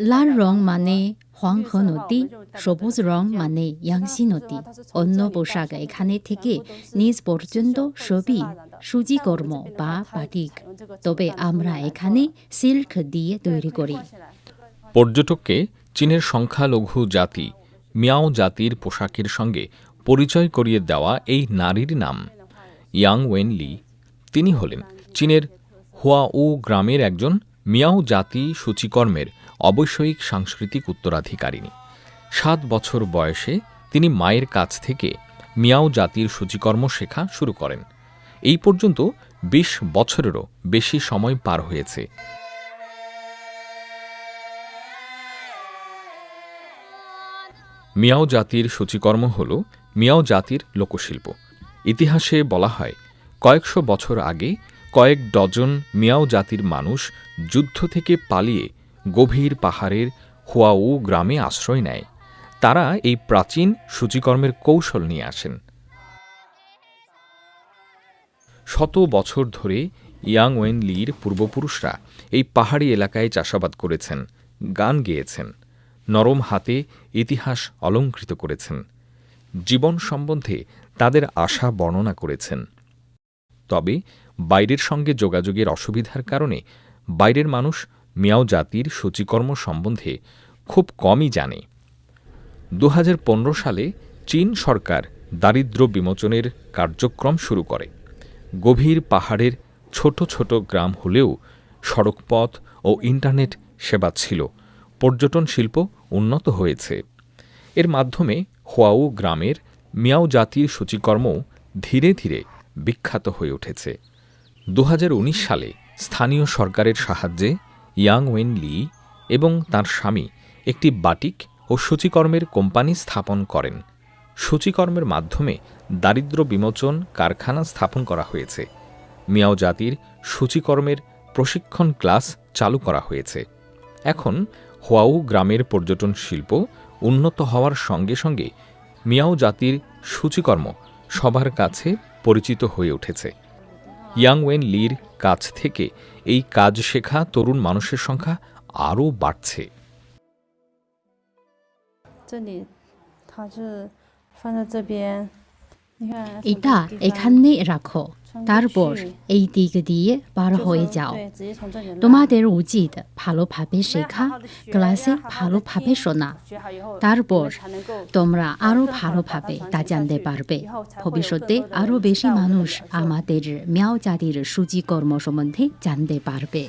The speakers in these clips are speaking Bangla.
লাল রং মানে 黄河 নদী সবুজ রং মানে ইয়াংসি নদী অন্য পোশাক এখানে থেকে নিজ পর্যন্ত সবই সুজি কর্ম বা বাটিক তবে আমরা এখানে সিল্ক দিয়ে তৈরি করি পর্যটককে চীনের সংখ্যালঘু জাতি মিয়াও জাতির পোশাকের সঙ্গে পরিচয় করিয়ে দেওয়া এই নারীর নাম ইয়াং ওয়েনলি তিনি হলেন চীনের হুয়াউ গ্রামের একজন মিয়াও জাতি সূচিকর্মের অবশ্যয়িক সাংস্কৃতিক উত্তরাধিকারিণী। সাত বছর বয়সে তিনি মায়ের কাছ থেকে মিয়াও জাতির সূচিকর্ম শেখা শুরু করেন। এই পর্যন্ত বিশ বছরেরও বেশি সময় পার হয়েছে। মিয়াও জাতির সূচিকর্ম হল মিয়াও জাতির লোকশিল্প। ইতিহাসে বলা হয়, কয়েকশো বছর আগে কয়েক ডজন মিয়াও জাতির মানুষ যুদ্ধ থেকে পালিয়ে গভীর পাহাড়ের হুয়াউ গ্রামে আশ্রয় নেয়। তারা এই প্রাচীন সূচিকর্মের কৌশল নিয়ে আসেন। শত বছর ধরে ইয়াং ওয়েন লির পূর্বপুরুষরা এই পাহাড়ি এলাকায় চাষাবাদ করেছেন, গান গেয়েছেন, নরম হাতে ইতিহাস অলঙ্কৃত করেছেন, জীবন সম্বন্ধে তাদের আশা বর্ণনা করেছেন। তবে বাইরের সঙ্গে যোগাযোগের অসুবিধার কারণে বাইরের মানুষ মিয়াও জাতির সূচিকর্ম সম্বন্ধে খুব কমই জানে। দু হাজার পনেরো সালে চীন সরকার দারিদ্র্য বিমোচনের কার্যক্রম শুরু করে। গভীর পাহাড়ের ছোট ছোট গ্রাম হলেও সড়কপথ ও ইন্টারনেট সেবা ছিল। পর্যটন শিল্প উন্নত হয়েছে। এর মাধ্যমে হোয়াউ গ্রামের মিয়াও জাতির সূচিকর্ম ধীরে ধীরে বিখ্যাত হয়ে উঠেছে। দু হাজার উনিশ সালে স্থানীয় সরকারের সাহায্যে ইয়াং ওয়েন লি এবং তার স্বামী একটি বাটিক ও সূচিকর্মের কোম্পানি স্থাপন করেন। সূচিকর্মের মাধ্যমে দারিদ্র্য বিমোচন কারখানা স্থাপন করা হয়েছে। মিয়াও জাতির সূচিকর্মের প্রশিক্ষণ ক্লাস চালু করা হয়েছে। এখন হোয়াউ গ্রামের পর্যটন শিল্প উন্নত হওয়ার সঙ্গে সঙ্গে মিয়াও জাতির সূচিকর্ম সবার কাছে পরিচিত হয়ে উঠেছে। ইয়াং ওয়েন লির কাছ থেকে এই কাজ শেখা তরুণ মানুষের সংখ্যা আরও বাড়ছে। এটা এখানে রাখো তারপর এই দিক দিয়ে পার হয়ে যাও তোমাদের উচিত ভালোভাবে শেখা ক্লাসে ভালোভাবে শোনা তারপর তোমরা আরও ভালোভাবে তা জানতে পারবে ভবিষ্যতে আরও বেশি মানুষ আমাদের মেয়াও জাতির সুজি কর্ম সম্বন্ধে জানতে পারবে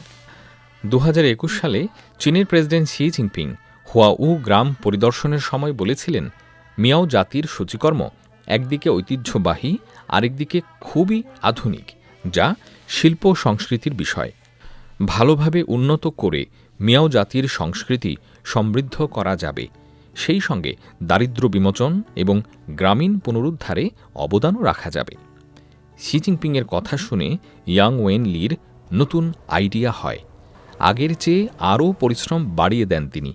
দু হাজার একুশ সালে চীনের প্রেসিডেন্ট শি জিনপিং হুয়াউ গ্রাম পরিদর্শনের সময় বলেছিলেন মিয়াও জাতির সূচিকর্ম একদিকে ঐতিহ্যবাহী আরেকদিকে খুবই আধুনিক যা শিল্প সংস্কৃতির বিষয়। ভালোভাবে উন্নত করে মিয়াও জাতির সংস্কৃতি সমৃদ্ধ করা যাবে। সেই সঙ্গে দারিদ্র্য বিমোচন এবং গ্রামীণ পুনরুদ্ধারে অবদানও রাখা যাবে। শি জিনপিংয়ের কথা শুনে ইয়াং ওয়েন লির নতুন আইডিয়া হয়। আগের চেয়ে আরও পরিশ্রম বাড়িয়ে দেন তিনি।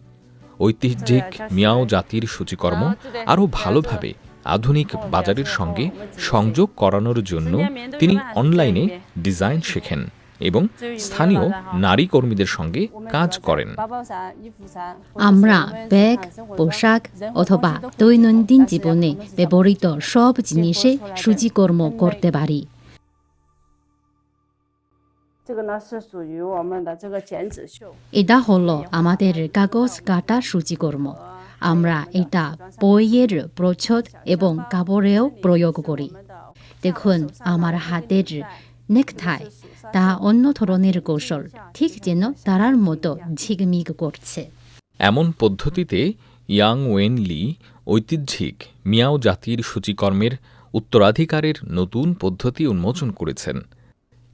ঐতিহ্যিক মিয়াও জাতির সূচিকর্ম আরও ভালোভাবে আধুনিক বাজারের সঙ্গে সংযোগ করানোর জন্য তিনি অনলাইনে ডিজাইন শেখেন এবং স্থানীয় নারী কর্মীদের সঙ্গে কাজ করেন। আমরা ব্যাগ পোশাক অথবা দৈনন্দিন জীবনে ব্যবহৃত সব জিনিসে সুচিকর্ম করতে পারি। এটা হলো আমাদের কাগজ কাটা সূচিকর্ম। আমরা এটা বইয়ের প্রচ্ছদ এবং কাপড়েও প্রয়োগ করি। দেখুন, আমার হাতের নেকটাই তা অন্য ধরনের কৌশল, ঠিক যেন তারার মতো ঝিকমিক করছে। এমন পদ্ধতিতে ইয়াং ওয়েন লি ঐতিহ্যিক মিয়াও জাতির সূচিকর্মের উত্তরাধিকারের নতুন পদ্ধতি উন্মোচন করেছেন।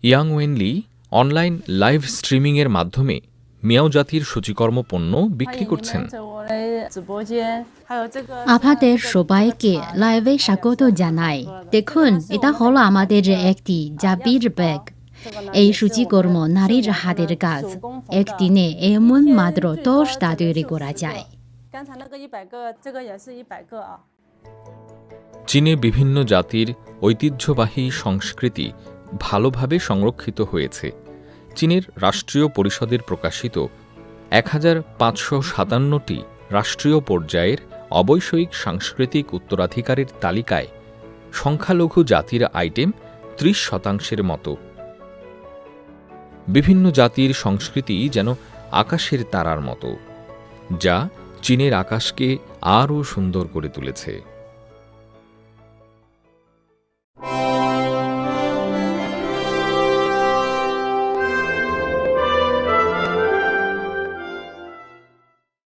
Yang Wen Li online live স্ট্রিমিংয়ের মাধ্যমে মিয়াও জাতির সূচিকর্ম পণ্য বিক্রি করছেন। আপনাদের এটা হলো নারীর হাতের কাজ একদিনে এমন মাত্র তৈরি করা যায় চীনে বিভিন্ন জাতির ঐতিহ্যবাহী সংস্কৃতি ভালোভাবে সংরক্ষিত হয়েছে। চীনের রাষ্ট্রীয় পরিষদের প্রকাশিত এক হাজার পাঁচশো সাতান্নটি রাষ্ট্রীয় পর্যায়ের অবৈষয়িক সাংস্কৃতিক উত্তরাধিকারের তালিকায় সংখ্যালঘু জাতির আইটেম ত্রিশ শতাংশের মতো। বিভিন্ন জাতির সংস্কৃতি যেন আকাশের তারার মতো, যা চীনের আকাশকে আরও সুন্দর করে তুলেছে।